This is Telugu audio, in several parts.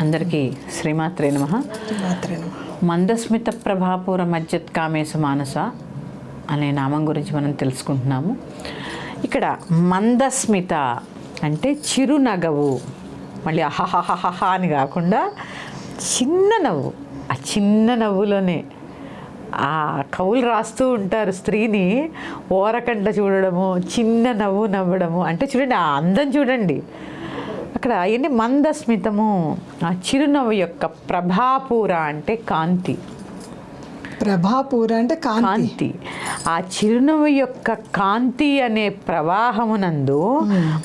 అందరికీ శ్రీమాత్రే నమ. మందస్మిత ప్రభాపూర మజ్జత్ కామేశ మానస అనే నామం గురించి మనం తెలుసుకుంటున్నాము. ఇక్కడ మందస్మిత అంటే చిరునగవు. మళ్ళీ అహహహహ అని కాకుండా చిన్న నవ్వు. ఆ చిన్న నవ్వులోనే ఆ కవులు రాస్తూ ఉంటారు స్త్రీని ఓరకంట చూడడము చిన్న నవ్వు నవ్వడము. అంటే చూడండి ఆ అందం చూడండి. అక్కడ ఏంటి? మందస్మితము. ఆ చిరునవ్వు యొక్క ప్రభాపూర అంటే కాంతి. ప్రభాపూర అంటే కాంతి. ఆ చిరునవ్వు యొక్క కాంతి అనే ప్రవాహమునందు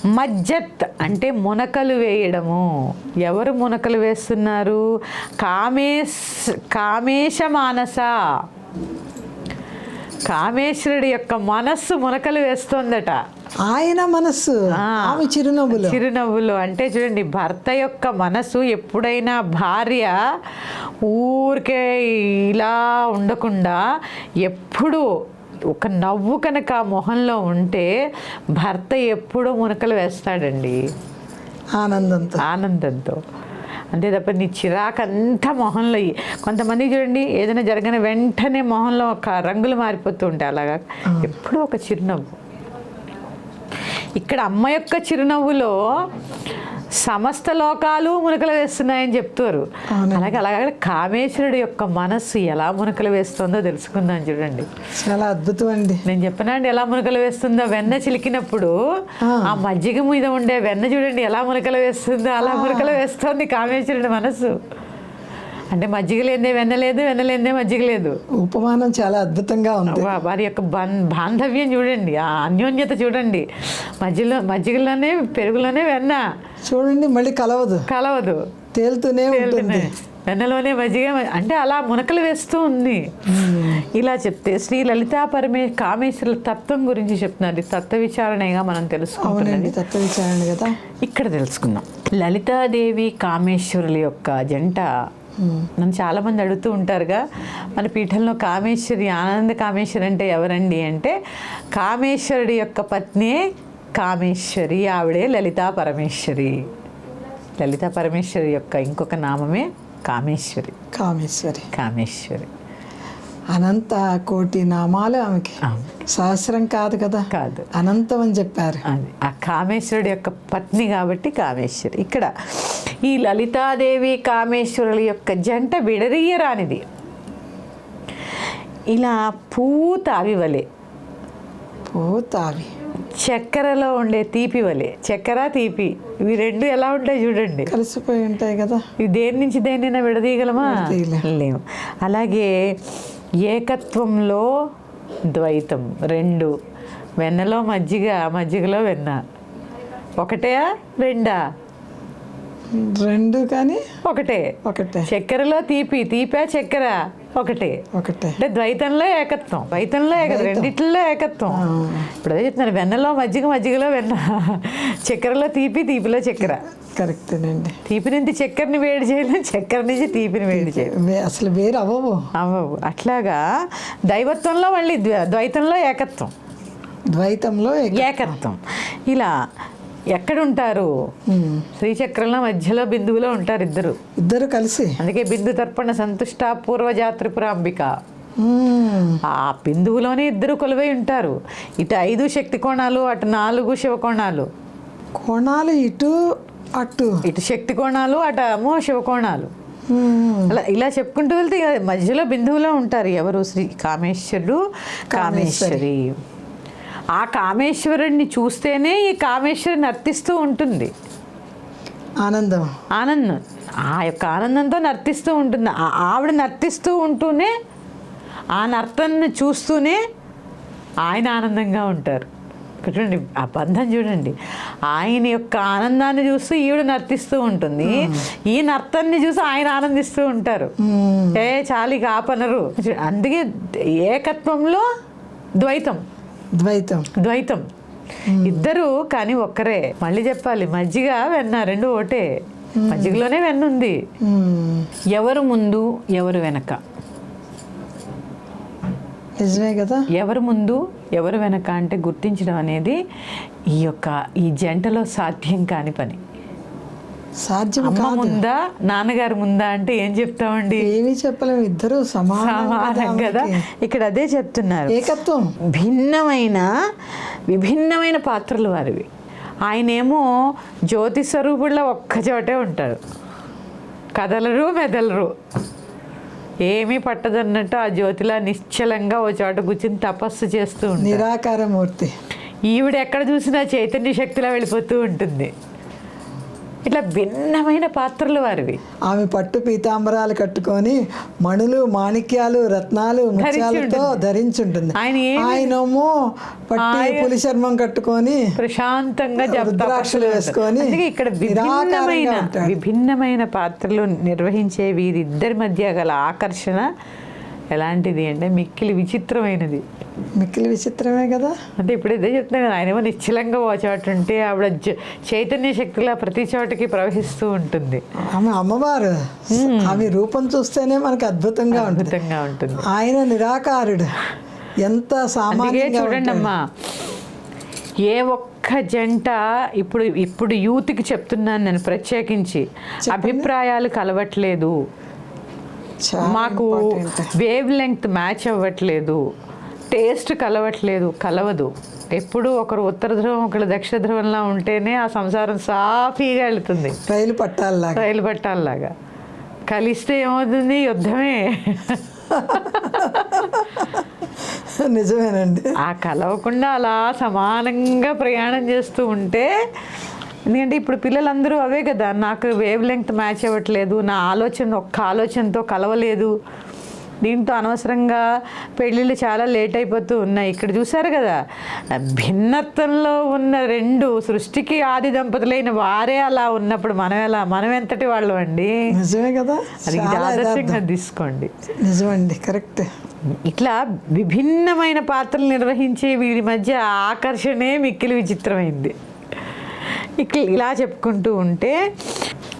మజ్జత్ అంటే మునకలు వేయడము. ఎవరు మునకలు వేస్తున్నారు? కామేశ్ కామేశ మానస. కామేశ్వరుడి యొక్క మనస్సు మునకలు వేస్తోందట. ఆయన మనస్సు. ఆమె చిరునవ్వులు. చిరునవ్వులు. అంటే చూడండి భర్త యొక్క మనసు ఎప్పుడైనా భార్య ఊరికే ఇలా ఉండకుండా ఎప్పుడు ఒక నవ్వు కనుక ఆ మొహంలో ఉంటే భర్త ఎప్పుడూ మునకలు వేస్తాడండి. ఆనందంతో. ఆనందంతో. అంతే తప్ప నీ చిరాకంతా మొహంలో ఇ- కొంతమంది చూడండి ఏదైనా జరగని వెంటనే మొహంలో ఒక రంగులు మారిపోతూ ఉంటాయి అలాగా. ఎప్పుడూ ఒక చిరునవ్వు. ఇక్కడ అమ్మ యొక్క చిరునవ్వులో సమస్త లోకాలు మునకలు వేస్తున్నాయని చెప్తారు. అలాగే అలాగే కామేశ్వరుడు యొక్క మనస్సు ఎలా మునకలు వేస్తుందో తెలుసుకుందాం చూడండి. చాలా అద్భుతం అండి. నేను చెప్పనండి ఎలా మునకలు వేస్తుందో? వెన్న చిలికినప్పుడు ఆ. ఆ మజ్జిగ మీద ఉండే వెన్న చూడండి ఎలా మునకలు వేస్తుందో అలా మునకలు వేస్తోంది కామేశ్వరుడి మనసు అంటే మజ్జిగ లేదే వెన్న లేదు వెన్న లేదే మజ్జిగ లేదు. ఉపమానం చాలా అద్భుతంగా ఉంది. వారి యొక్క బాంధవ్యం చూడండి ఆ అన్యోన్యత చూడండి. మధ్యలో మజ్జిగలోనే పెరుగులోనే వెన్న. చూడండి మళ్ళీ కలవదు. కలవదు. తేలుతూనే ఉంటుంది. వెన్నలోనే మజ్జిగ అంటే అలా మునకలు వేస్తూ ఉంది. ఇలా చెప్తే శ్రీ లలితా పరమే కామేశ్వరుల తత్వం గురించి చెప్తున్నారు తత్వ విచారణగా మనం తెలుసుకుంటున్నది. అవునండి తత్వ విచారణ కదా. ఇక్కడ తెలుసుకుందాం. లలితాదేవి కామేశ్వరుల యొక్క జంట నన్ను చాలా మంది అడుగుతూ ఉంటారుగా మన పీఠంలో కామేశ్వరి ఆనంద కామేశ్వరి అంటే ఎవరండి? అంటే కామేశ్వరుడి యొక్క పత్ని కామేశ్వరి ఆవిడే లలితా పరమేశ్వరి. లలితా పరమేశ్వరి యొక్క ఇంకొక నామమే కామేశ్వరి. కామేశ్వరి. కామేశ్వరి. అనంత కోటి నామాలు ఆమెకి. ఆమె. సహస్రం కాదు కదా. కాదు. అనంతం అని చెప్పారు. అది. ఆ కామేశ్వరుడి యొక్క పత్ని కాబట్టి కామేశ్వరి. ఇక్కడ ఈ లలితాదేవి కామేశ్వరుల యొక్క జంట విడదీయరానిది. ఇలా పూత అవివలే పోతావి. చక్కెరలో ఉండే తీపి వలె చక్కెర తీపి ఇవి రెండు ఎలా ఉంటాయి చూడండి. కలిసిపోయి ఉంటాయి కదా. ఇవి దేని నుంచి దేనైనా విడదీయగలమా. లేవు. అలాగే ఏకత్వంలో ద్వైతం రెండు. వెన్నలో మజ్జిగ మజ్జిగలో వెన్న. ఒకటే రెండా? రెండు కానీ ఒకటే. ఒకటే. చక్కెరలో తీపి తీపా చక్కెర ఒకటే. ఒకటే. అంటే ద్వైతంలో ఏకత్వం ద్వైతంలో ఏక రెండిట్లో ఏకత్వం. ఇప్పుడు అదే చెప్తున్నాను వెన్నలో మజ్జిగ మజ్జిగలో వెన్న. చక్కెరలో తీపి తీపిలో చక్కెర. కరెక్టేనండి. తీపి నుంచి చక్కెరని వేడి చేయలేం చక్కెర నుంచి తీపిని వేడి చేయలేం. వే- అసలు వేరు అవ్వవు. అవ్వవు. అట్లాగా దైవత్వంలో మళ్ళీ ద్వ- ద్వైతంలో ఏకత్వం. ద్వైతంలో ఏక- ఏకత్వం. ఇలా ఎక్కడుంటారు. శ్రీచక్రంలో మధ్యలో బిందువులో ఉంటారు ఇద్దరు. ఇద్దరు కలిసి. అందుకే బిందు తర్పణ సంతుష్ట పూర్వజాత్రిపుర అంబిక ఉమ్. ఆ బిందువులోనే ఇద్దరు కొలువై ఉంటారు. ఇటు ఐదు శక్తి కోణాలు అటు నాలుగు శివకోణాలు కోణాలు. ఇటు అటు. ఇటు శక్తి కోణాలు అటు అమ్మో శివకోణాలు. అలా ఇలా చెప్పుకుంటూ వెళ్తే మధ్యలో బిందువులో ఉంటారు ఎవరు? శ్రీ కామేశ్వరుడు కామేశ్వరి. ఆ కామేశ్వరుడిని చూస్తేనే ఈ కామేశ్వరి నర్తిస్తూ ఉంటుంది. ఆనందం. ఆనందం. ఆ యొక్క ఆనందంతో నర్తిస్తూ ఉంటుంది. ఆవిడ నర్తిస్తూ ఉంటూనే ఆ నర్తన్ని చూస్తూనే ఆయన ఆనందంగా ఉంటారు. చూడండి ఆ బంధం చూడండి. ఆయన యొక్క ఆనందాన్ని చూస్తూ ఈవిడ నర్తిస్తూ ఉంటుంది. ఈ నర్తన్ని చూసి ఆయన ఆనందిస్తూ ఉంటారు. ఏ చాలి కాపనరు. అందుకే ఏకత్వంలో ద్వైతం. ద్వైతం. ద్వైతం. ఇద్దరు కానీ ఒక్కరే. మళ్ళీ చెప్పాలి మజ్జిగ వెన్న రెండు ఒకటే మజ్జిగలోనే వెన్న ఉంది. ఉమ్. ఎవరు ముందు ఎవరు వెనక? నిజమే కదా? ఎవరు ముందు ఎవరు వెనక అంటే గుర్తించడం అనేది ఈ యొక్క ఈ జంటలో సాధ్యం కాని పని. సాధ్యం అమ్మ ముందా నాన్నగారు ముందా అంటే ఏం చెప్తామండి? ఏమీ చెప్పలేము ఇద్దరు సమానం కదా. ఇక్కడ అదే చెప్తున్నారు. ఏకత్వం. భిన్నమైన విభిన్నమైన పాత్రలు వారివి. ఆయనేమో జ్యోతి స్వరూపుల్లో ఒక్క చోటే ఉంటారు. కదలరు మెదలరు. ఏమీ పట్టదన్నట్టు ఆ జ్యోతిలా నిశ్చలంగా ఓ చోట కూర్చుని తపస్సు చేస్తూ ఉంటారు. నిరాకారమూర్తి. ఈవిడ ఎక్కడ చూసినా చైతన్య శక్తిలా వెళ్ళిపోతూ ఉంటుంది. ఇట్లా భిన్నమైన పాత్రలు వారివి ఆమె పట్టు పీతాంబరాలు కట్టుకొని మణులు మాణిక్యాలు రత్నాలు ముత్యాలతో ఉంటుంది. ధరించుంటుంది ఆయన ఆయనేమో పట్టి ఆయన- పులి చర్మం కట్టుకొని ప్రశాంతంగా రుద్రాక్షలు వేసుకొని ఇక్కడ విభిన్నమైన. విభిన్నమైన పాత్రలు నిర్వహించే వీరిద్దరి మధ్య గల ఆకర్షణ ఎలాంటిది అంటే మిక్కిలి విచిత్రమైనది. మిక్కిలి విచిత్రమే కదా? అంటే ఇప్పుడు ఇదే చెప్తున్నా కదా ఆయనేమో నిశ్చలంగా ఓ చోట ఉంటే ఆవిడ చైతన్య శక్తిలా ప్రతి చోటకి ప్రవహిస్తూ ఉంటుంది. ఆమె అమ్మవారు. ఆమె రూపం చూస్తేనే మనకు అద్భుతంగా ఉంటుంది. అద్భుతంగా ఉంటుంది. ఆయన నిరాకారుడు. ఎంత అందుకే సామాన్యంగా చూడండి. అమ్మా ఏ ఒక్క జంట ఇప్పుడు ఇప్పుడు యూత్కి చెప్తున్నాను నేను ప్రత్యేకించి. అభిప్రాయాలు కలవట్లేదు. మాకు. వేవ్ లెంగ్త్ మ్యాచ్ అవ్వట్లేదు. టేస్ట్ కలవట్లేదు. కలవదు. ఎప్పుడు ఒకరు ఉత్తర ధ్రువం ఒకరు దక్షిణ ధ్రువంలా ఉంటేనే ఆ సంసారం సాఫీగా వెళుతుంది. రైలు పట్టాలలాగా. రైలు పట్టాలలాగా. కలిస్తే ఏమవుతుంది? యుద్ధమే. నిజమేనండి. ఆ కలవకుండా అలా సమానంగా ప్రయాణం చేస్తూ ఉంటే ఎందుకంటే ఇప్పుడు పిల్లలందరూ అవే కదా నాకు వేవ్ లెంగ్త్ మ్యాచ్ అవ్వట్లేదు నా ఆలోచన ఒక్క ఆలోచనతో కలవలేదు. దీంతో అనవసరంగా పెళ్ళిళ్ళు చాలా లేట్ అయిపోతూ ఉన్నాయి. ఇక్కడ చూసారు కదా భిన్నత్వంలో ఉన్న రెండు సృష్టికి ఆది దంపతులైన వారే అలా ఉన్నప్పుడు మనం ఎలా మనం ఎంతటి వాళ్ళం అండి? నిజమే కదా? అది ఆదర్శంగా. తీసుకోండి. నిజమండి కరెక్ట్. ఇట్లా విభిన్నమైన పాత్రలు నిర్వహించే వీరి మధ్య ఆకర్షణే మిక్కిలి విచిత్రమైంది. ఇక ఇలా చెప్పుకుంటూ ఉంటే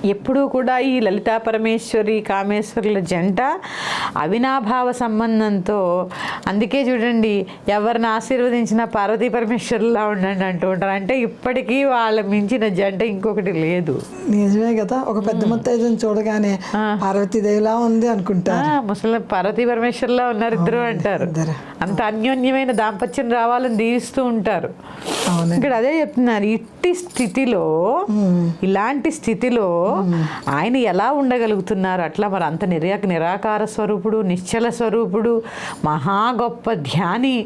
ఎప్పుడూ కూడా ఈ లలితా పరమేశ్వరి కామేశ్వరుల జంట అవినాభావ సంబంధంతో అందుకే చూడండి ఎవరిని ఆశీర్వదించిన పార్వతీ పరమేశ్వరులా ఉండండి అంటూ ఉంటారు. అంటే ఇప్పటికీ వాళ్ళ మించిన జంట ఇంకొకటి లేదు. నిజమే కదా? ఒక పెద్ద ముత్తైదుని చూడగానే పార్వతీదేవిలా ఉంది అనుకుంటారు. ఆ, ముసలి పార్వతీ పరమేశ్వర్లా ఉన్నారు ఇద్దరు అంటారు. అంత అన్యోన్యమైన దాంపత్యం రావాలని దీవిస్తూ ఉంటారు. ఇక్కడ అదే చెప్తున్నారు ఇట్టి స్థితిలో ఇలాంటి స్థితిలో ఆయన ఎలా ఉండగలుగుతున్నారు? అట్లా మరి అంత నిరా నిరాకార స్వరూపుడు నిశ్చల స్వరూపుడు మహా గొప్ప ధ్యాని.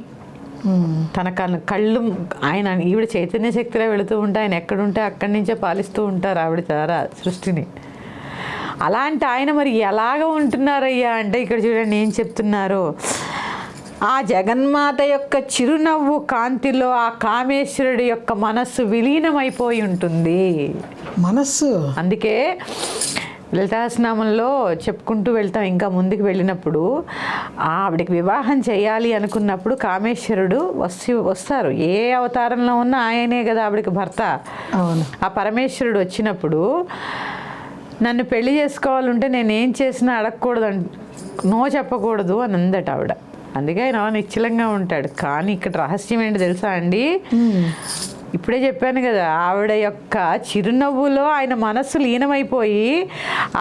తన కళ్ళు కళ్ళు ఆయన ఈవిడ చైతన్య శక్తిలో వెళుతూ ఉంటే ఆయన ఎక్కడుంటే అక్కడి నుంచే పాలిస్తూ ఉంటారు ఆవిడ తారా సృష్టిని. అలాంటి ఆయన మరి ఎలాగ ఉంటున్నారయ్యా? అంటే ఇక్కడ చూడండి ఏం చెప్తున్నారో. ఆ జగన్మాత యొక్క చిరునవ్వు కాంతిలో ఆ కామేశ్వరుడి యొక్క మనస్సు విలీనమైపోయి ఉంటుంది. మనస్సు? అందుకే లలితాసనామంలో చెప్పుకుంటూ వెళ్తాం ఇంకా ముందుకు వెళ్ళినప్పుడు. ఆవిడకి వివాహం చేయాలి అనుకున్నప్పుడు కామేశ్వరుడు వస్తు వస్తారు. ఏ అవతారంలో ఉన్నా ఆయనే కదా ఆవిడకి భర్త. అవును. ఆ పరమేశ్వరుడు వచ్చినప్పుడు నన్ను పెళ్ళి చేసుకోవాలంటే నేను ఏం చేసినా అడగకూడదు నో చెప్పకూడదు అని అందట ఆవిడ. అందుకే ఆయన నిశ్చలంగా ఉంటాడు. కానీ ఇక్కడ రహస్యం ఏంటి తెలుసా అండి? ఇప్పుడే చెప్పాను కదా ఆవిడ యొక్క చిరునవ్వులో ఆయన మనస్సు లీనమైపోయి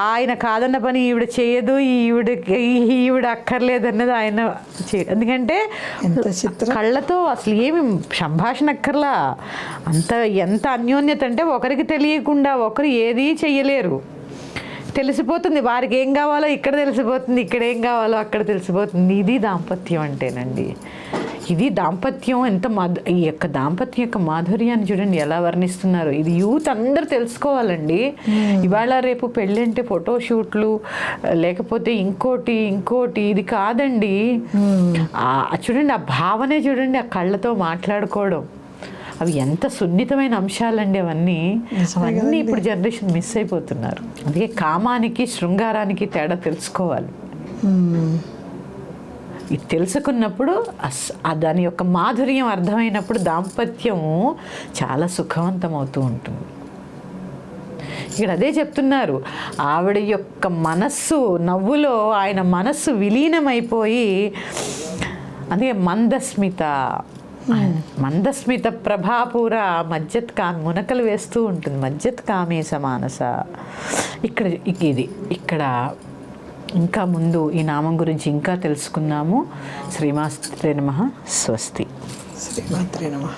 ఆయన కాదన్న పని ఈవిడ చేయదు ఈవిడ ఈవిడ అక్కర్లేదు అన్నది ఆయన ఎందుకంటే కళ్ళతో అసలు ఏమి సంభాషణ అక్కర్లా. అంత ఎంత అన్యోన్యత అంటే ఒకరికి తెలియకుండా ఒకరు ఏదీ చెయ్యలేరు. తెలిసిపోతుంది. వారికి ఏం కావాలో ఇక్కడ తెలిసిపోతుంది ఇక్కడ ఏం కావాలో అక్కడ తెలిసిపోతుంది. ఇది దాంపత్యం అంటేనండి. ఇది దాంపత్యం. ఎంత మాధు ఈ యొక్క దాంపత్యం యొక్క మాధుర్యాన్ని చూడండి ఎలా వర్ణిస్తున్నారు. ఇది యూత్ అందరూ తెలుసుకోవాలండి. ఇవాళ రేపు పెళ్ళి అంటే ఫోటో షూట్లు లేకపోతే ఇంకోటి ఇంకోటి ఇది కాదండి. చూడండి ఆ భావనే చూడండి ఆ కళ్ళతో మాట్లాడుకోవడం. అవి ఎంత సున్నితమైన అంశాలండి అవన్నీ. అవన్నీ ఇప్పుడు జనరేషన్ మిస్ అయిపోతున్నారు. అందుకే కామానికి శృంగారానికి తేడా తెలుసుకోవాలి. ఇది తెలుసుకున్నప్పుడు దాని యొక్క మాధుర్యం అర్థమైనప్పుడు దాంపత్యం చాలా సుఖవంతం అవుతూ ఉంటుంది. ఇక్కడ అదే చెప్తున్నారు. ఆవిడ యొక్క మనస్సు నవ్వులో ఆయన మనస్సు విలీనమైపోయి అందుకే మందస్మిత మందస్మిత ప్రభాపూర మజ్జత్ కా మునకలు వేస్తూ ఉంటుంది. మజ్జత్ కామేశ మానస ఇక్కడ ఇక ఇది. ఇక్కడ ఇంకా ముందు ఈ నామం గురించి ఇంకా తెలుసుకుందాము. శ్రీమాస్త్రే నమ. స్వస్తి. శ్రీమాత్రే నమ.